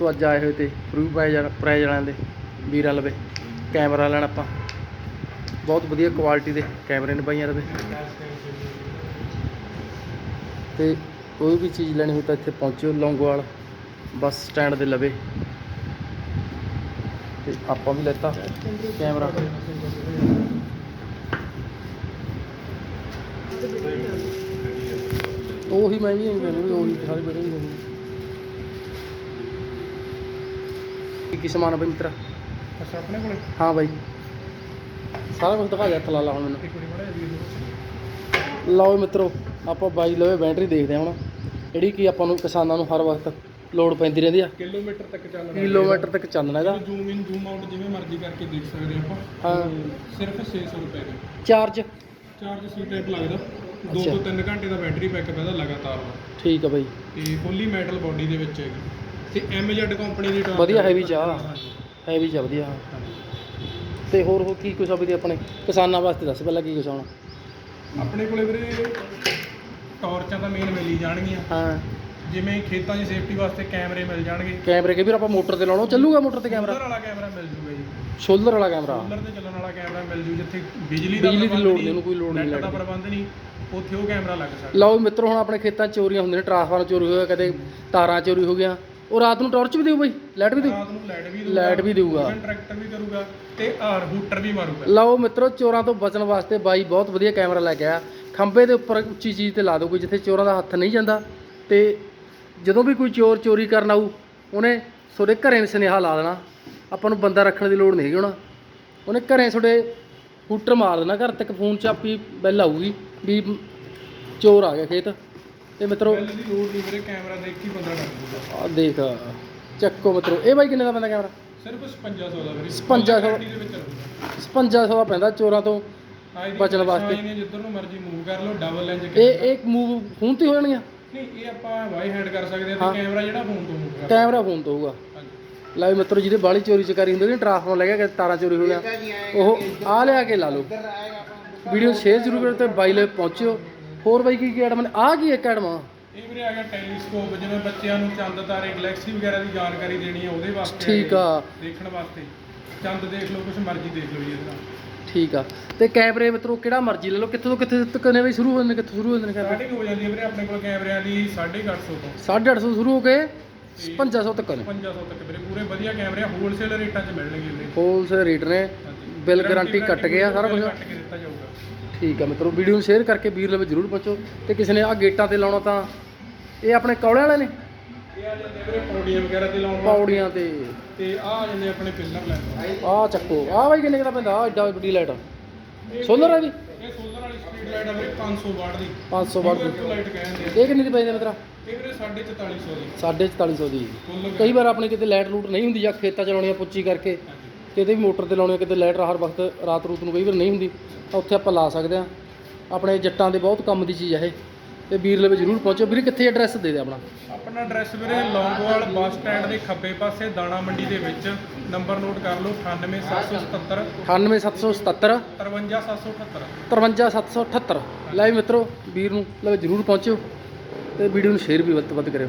ਦੋਸਤੋ ਅੱਜ ਆਏ ਹੋਏ ਤੇ ਫਰੂ ਪਾਏ ਜਾਣ ਪ੍ਰਾਈਜ਼ ਵਾਲਿਆਂ ਦੇ ਵੀਰਾਂ ਲਵੇ, ਕੈਮਰਾ ਲੈਣ ਆਪਾਂ। ਬਹੁਤ ਵਧੀਆ ਕੁਆਲਿਟੀ ਦੇ ਕੈਮਰੇ ਨੇ ਬਾਈਆਂ ਲਵੇ ਤੇ ਕੋਈ ਵੀ ਚੀਜ਼ ਲੈਣੀ ਹੋਵੇ ਤਾਂ ਇੱਥੇ ਪਹੁੰਚਿਓ ਲੌਂਗੋਵਾਲ ਬੱਸ ਸਟੈਂਡ ਦੇ ਲਵੇ। ਤੇ ਆਪਾਂ ਵੀ ਲੈਤਾ ਕੈਮਰਾ। ਉਹੀ ਮੈਂ ਵੀ ਕਹਿੰਦਾ ਉਹੀ ਸਾਰੇ ਬੜੇ ਹੀ ਕੀ ਕੀ ਸਮਾਨ ਆ ਬਈ ਮਿੱਤਰਾ? ਅੱਛਾ ਆਪਣੇ ਕੋਲੇ? ਹਾਂ ਬਾਈ। ਸਾਰਾ ਕੁਝ ਦਿਖਾ ਦੇ ਹੱਥ ਲਾ ਲਾ ਹੁਣ ਮੈਨੂੰ। ਇੱਕ ਵਾਰੀ ਬੜਾ ਲਓ ਮਿੱਤਰੋ ਆਪਾਂ ਬਾਈ ਲਵੇ ਬੈਟਰੀ ਦੇਖਦੇ ਹਾਂ ਹੁਣ। ਜਿਹੜੀ ਕਿ ਆਪਾਂ ਨੂੰ ਕਿਸਾਨਾਂ ਨੂੰ ਹਰ ਵਕਤ ਲੋਡ ਪੈਂਦੀ ਰਹਿੰਦੀ ਆ। ਕਿਲੋਮੀਟਰ ਤੱਕ ਚੱਲਣਾ। ਕਿਲੋਮੀਟਰ ਤੱਕ ਚੱਲਣਾ ਇਹਦਾ। ਜ਼ੂਮ ਇਨ ਜ਼ੂਮ ਆਊਟ ਜਿਵੇਂ ਮਰਜ਼ੀ ਕਰਕੇ ਦੇਖ ਸਕਦੇ ਆਪਾਂ। ਹਾਂ। ਸਿਰਫ 600 ਰੁਪਏ ਦੇ। ਚਾਰਜ? ਚਾਰਜ ਸੀ ਟਾਈਪ ਲੱਗਦਾ। 2 ਅੱਛਾ। ਤੋਂ 3 ਘੰਟੇ ਦਾ ਬੈਟਰੀ ਬੈਕਅਪ ਇਹਦਾ ਲਗਾਤਾਰ। ਠੀਕ ਆ ਬਾਈ। ਤੇ ਫੁੱਲੀ ਮੈਟਲ ਬਾਡੀ ਦੇ ਵਿੱਚ ਹੈਗੀ। ਤੇ MZ ਕੰਪਨੀ ਦੀ ਟਾਰਚ ਵਧੀਆ heavy ਚ ਆ। ਹਾਂਜੀ, ਹੈਵੀ ਚ ਆ ਵਧੀਆ। ਤੇ ਹੋਰ ਹੋਰ ਕੀ ਕੁਛ ਆ ਆਪਣੇ ਕਿਸਾਨਾਂ ਵਾਸਤੇ ਦੱਸ ਪਹਿਲਾਂ ਕੀ ਕੁਛ ਆਉਣਾ ਆਪਣੇ ਕੋਲੇ ਵੀਰੇ ਟਾਰਚਾਂ ਤਾਂ ਮੇਨ ਮਿਲ ਹੀ ਜਾਣਗੀਆਂ। ਹਾਂ। ਜਿਵੇਂ ਖੇਤਾਂ 'ਚ ਸੇਫਟੀ ਵਾਸਤੇ ਕੈਮਰੇ ਮਿਲ ਜਾਣਗੇ। ਕੈਮਰੇ ਕੇ ਵੀਰ ਆਪਾਂ ਮੋਟਰ ਤੇ ਲਾਉਣਾ ਉਹ ਚੱਲੂਗਾ ਮੋਟਰ ਤੇ ਕੈਮਰਾ? ਸੋਲਰ ਵਾਲਾ ਕੈਮਰਾ ਮਿਲ ਜੂਗਾ ਜੀ। ਸ਼ੋਲਡਰ ਵਾਲਾ ਕੈਮਰਾ? ਸੋਲਰ ਤੇ ਚੱਲਣ ਵਾਲਾ ਕੈਮਰਾ ਮਿਲ ਜੂ ਜਿੱਥੇ ਬਿਜਲੀ ਦਾ ਬਿਜਲੀ ਦੀ ਪ੍ਰਬੰਧ ਲੋੜ ਨਹੀਂ, ਉਹਨੂੰ ਕੋਈ ਲੋੜ ਨਹੀਂ ਦਾ ਲੱਗਦੀ। ਪ੍ਰਬੰਧ ਨਹੀਂ ਉੱਥੇ ਉਹ ਕੈਮਰਾ ਲੱਗ ਸਕਦਾ। ਲਓ ਮਿੱਤਰੋ ਹੁਣ ਆਪਣੇ ਖੇਤਾਂ 'ਚ ਚੋਰੀਆਂ ਹੁੰਦੀਆਂ ਨੇ ਟਰਾਂਸਫਾਰਮਰ ਚੋਰੀ ਹੋਇਆ ਕਦੇ ਤਾਰਾਂ ਚੋਰੀ ਹੋ ਗਿਆ ਉਹ ਰਾਤ ਨੂੰ ਟਾਰਚ ਵੀ ਦਿਓ ਬਾਈ? ਲਾਈਟ ਵੀ ਰਾਤ ਨੂੰ ਲਾਈਟ ਵੀ ਲਾਈਟ ਵੀ ਦੇਊਗਾ। ਟਰੈਕਟਰ ਵੀ ਕਰੂਗਾ ਤੇ ਆਰ ਹੂਟਰ ਵੀ ਮਾਰੂਗਾ। ਲਓ ਮਿੱਤਰੋ ਚੋਰਾਂ ਤੋਂ ਬਚਣ ਵਾਸਤੇ ਬਾਈ ਬਹੁਤ ਵਧੀਆ ਕੈਮਰਾ ਲੈ ਕੇ ਆਇਆ। ਖੰਭੇ ਦੇ ਉੱਪਰ ਉੱਚੀ ਚੀਜ਼ ਤੇ ਲਾ ਦਿਓ ਕੋਈ ਜਿੱਥੇ ਚੋਰਾਂ ਦਾ ਹੱਥ ਨਹੀਂ ਜਾਂਦਾ। ਤੇ ਜਦੋਂ ਵੀ ਕੋਈ ਚੋਰ ਚੋਰੀ ਕਰਨ ਆਊ ਉਹਨੇ ਤੁਹਾਡੇ ਘਰੇ ਸੁਨੇਹਾ ਲਾ ਦੇਣਾ। ਆਪਾਂ ਨੂੰ ਬੰਦਾ ਰੱਖਣ ਦੀ ਲੋੜ ਨਹੀਂ ਹੈਗੀ ਹੁਣ। ਉਹਨੇ ਘਰੇ ਤੁਹਾਡੇ ਹੂਟਰ ਮਾਰ ਦੇਣਾ। ਘਰ ਤੱਕ ਫੋਨ 'ਚ ਆਪੀ ਬੈਲ ਆਊਗੀ ਵੀ ਚੋਰ ਆ ਗਿਆ ਖੇਤ। ਤੇ ਮਿੱਤਰੋ ਬਿੱਲ ਦੀ ਲੋੜ ਨਹੀਂ ਵੀਰੇ ਕੈਮਰਾ ਦੇਖ ਕੇ ਹੀ ਬੰਦਾ ਕਰ ਦੂਗਾ ਆ ਦੇਖ। ਚੱਕੋ ਮਿੱਤਰੋ। ਇਹ ਬਾਈ ਕਿੰਨੇ ਦਾ ਪੈਂਦਾ ਕੈਮਰਾ ਸਿਰਫ 5500 ਦਾ ਵੀਰੇ। 5500 Guarantee ਦੇ ਵਿੱਚ ਰਹੂਗਾ 5500 ਦਾ ਪੈਂਦਾ ਚੋਰਾਂ ਤੋਂ ਬਚਣ ਵਾਸਤੇ। ਆਈਆਂ ਜਿੱਧਰ ਨੂੰ ਮਰਜ਼ੀ ਮੂਵ ਕਰ ਲਓ ਡਬਲ ਲੈਂਜ ਇਹ ਇੱਕ ਮੂਵ ਫੋਨ ਤੇ ਹੋ ਜਾਣਗੀਆਂ? ਨਹੀਂ ਇਹ ਆਪਾਂ ਵਾਈ ਹੈਂਡ ਕਰ ਸਕਦੇ ਹਾਂ। ਹਾਂ। ਤੇ ਕੈਮਰਾ ਜਿਹੜਾ ਫੋਨ ਤੋਂ ਮੂਵ ਕਰ ਕੈਮਰਾ ਫੋਨ ਤੋਂ ਹੋਊਗਾ। ਹਾਂਜੀ। ਲੈ ਵੀ ਮਿੱਤਰੋ ਜਿਹਦੇ ਬਾਲੀ ਚੋਰੀ ਚਕਾਰੀ ਹੁੰਦੀ ਨੇ ਟਰਾਂਸਫਾਰਮਰ ਲੈ ਗਿਆ ਤਾਰਾਂ ਚੋਰੀ ਹੋ ਗਿਆ। ਉਹ ਆ ਲਿਆ ਕੇ ਲਾ ਲਓ। ਵੀਡੀਓ ਸ਼ੇਅਰ ਜ਼ਰੂਰ ਕਰੋ ਤੇ ਬਾਈ ਲੈ ਪਹੁੰਚਿਓ। ਹੋਰ ਬਾਈ ਕੀ ਕੀ ਐਡਮ ਨੇ? ਆ ਕੀ ਇੱਕ ਆ ਇਹ ਵੀਰੇ ਆ ਗਿਆ ਟੈਲੀਸਕੋਪ ਜਿਵੇਂ ਬੱਚਿਆਂ ਨੂੰ ਚੰਦ ਤਾਰੇ ਗਲੈਕਸੀ ਵਗੈਰਾ ਦੀ ਜਾਣਕਾਰੀ ਦੇਣੀ ਹੈ ਉਹਦੇ ਵਾਸਤੇ ਠੀਕ ਆ। ਦੇਖਣ ਵਾਸਤੇ। ਚੰਦ ਦੇਖ ਲਓ ਕੁਝ ਮਰਜ਼ੀ ਦੇਖ ਲਓ ਜੀ ਇਹਦੇ। ਠੀਕ ਆ। ਤੇ ਕੈਮਰੇ ਮਿੱਤਰੋ ਕਿਹੜਾ ਮਰਜ਼ੀ ਲੈ ਲਓ ਕਿੱਥੋਂ ਤੋਂ ਕਿੱਥੇ ਤੱਕ ਨੇ ਬਈ ਸ਼ੁਰੂ ਹੁੰਦੇ ਨੇ ਕਿੱਥੋਂ ਸ਼ੁਰੂ ਹੁੰਦੇ ਨੇ ਕੈਮਰੇ? ਸਟਾਰਟਿੰਗ ਹੋ ਜਾਂਦੀ ਹੈ ਵੀਰੇ ਆਪਣੇ ਕੋਲ ਕੈਮਰਿਆਂ ਦੀ 850 ਤੋਂ। 850 ਸ਼ੁਰੂ ਹੋ ਕੇ 5500 ਤੱਕ ਨੇ। 5500 ਤੱਕ ਵੀਰੇ ਪੂਰੇ ਵਧੀਆ ਕੈਮਰੇ ਹੋਲਸੇਲ ਰੇਟਾਂ 'ਚ ਮਿਲਣਗੇ ਵੀਰੇ। ਹੋਲਸੇਲ ਰੇਟ ਨੇ। ਬਿੱਲ ਗਾਰੰਟੀ ਕੱਟ ਗਿਆ ਸਾਰਾ ਕੁਝ ਠੀਕ ਆ ਮਿੱਤਰੋ ਵੀਡੀਓ ਨੂੰ ਸ਼ੇਅਰ ਕਰਕੇ ਵੀਰ ਲਵੇ ਜਰੂਰ ਪਹੁੰਚੋ। ਤੇ ਕਿਸੇ ਨੇ ਆ ਗੇਟਾਂ ਤੇ ਲਾਉਣਾ ਤਾਂ ਇਹ ਆਪਣੇ ਕੌਲੇ ਵਾਲੇ ਨੇ? ਇਹ ਆ ਜਾਂਦੇ ਵੀਰੇ ਪੌੜੀਆਂ ਵਗੈਰਾ ਤੇ ਲਾਉਣ ਪੌੜੀਆਂ ਤੇ। ਤੇ ਆ ਆ ਜਾਂਦੇ ਆਪਣੇ ਪਿੱਲਰ ਲੈਣ ਆਹ ਚੱਕੋ ਆਹ ਬਾਈ ਕਿੰਨੇ ਕੁ ਦਾ ਪੈਂਦਾ? ਆ ਏਡਾ ਵੱਡੀ ਲਾਈਟ ਸੋਲਰ ਹੈ ਜੀ ਇਹ ਸੋਲਰ ਵਾਲੀ ਸਪੀਡ ਲਾਈਟ ਆ ਵੀਰੇ 500 ਵਾਟ ਦੀ। 500 ਵਾਟ ਦੀ। ਲਾਈਟ ਕਹਿੰਦੇ ਆ ਇਹ ਕਿੰਨੀ ਦੀ ਪੈਂਦੀ ਮਿੱਤਰਾ? ਇਹ ਵੀਰੇ 4450 ਦੀ। 450 ਦੀ। ਫੁੱਲ ਕਈ ਵਾਰ ਆਪਣੇ ਕਿਤੇ ਲਾਈਟ ਲੂਟ ਨਹੀਂ ਹੁੰਦੀ ਜਾਂ ਖੇਤਾਂ ਆ ਪੁੱਚੀ ਕਰਕੇ। ਕਿਤੇ ਵੀ ਮੋਟਰ ਤੇ ਲਾਉਣੀ ਆ ਕਿਤੇ ਲਾਈਟ ਹਰ ਵਕਤ ਰਾਤ ਰੂਤ ਨੂੰ ਕਈ ਵਾਰ ਨਹੀਂ ਹੁੰਦੀ ਤਾਂ ਉੱਥੇ ਆਪਾਂ ਲਾ ਸਕਦੇ ਆ। ਆਪਣੇ ਜੱਟਾਂ ਦੇ ਬਹੁਤ ਕੰਮ ਦੀ ਚੀਜ਼ ਆ ਇਹ ਤੇ ਵੀਰ ਲਵੇ ਜਰੂਰ ਪਹੁੰਚੋ। ਵੀਰੇ ਕਿੱਥੇ ਐਡਰੈਸ ਦੇ ਦੇ ਆਪਣਾ? ਆਪਣਾ ਐਡਰੈਸ ਵੀਰੇ ਲੌਂਗੋਵਾਲ ਬੱਸ ਸਟੈਂਡ ਦੇ ਖੱਬੇ ਪਾਸੇ ਦਾਣਾ ਮੰਡੀ ਦੇ ਵਿੱਚ। ਨੰਬਰ ਨੋਟ ਕਰ ਲਓ 98777 98777 53778 53778 ਲੈ ਵੀ ਮਿੱਤਰੋ ਵੀਰ ਨੂੰ ਲਵੇ ਜਰੂਰ ਪਹੁੰਚਿਓ। ਤੇ ਵੀਡੀਓ ਨੂੰ ਸ਼ੇਅਰ ਵੀ ਵੱਧ ਤੋਂ ਵੱਧ ਕਰਿਓ।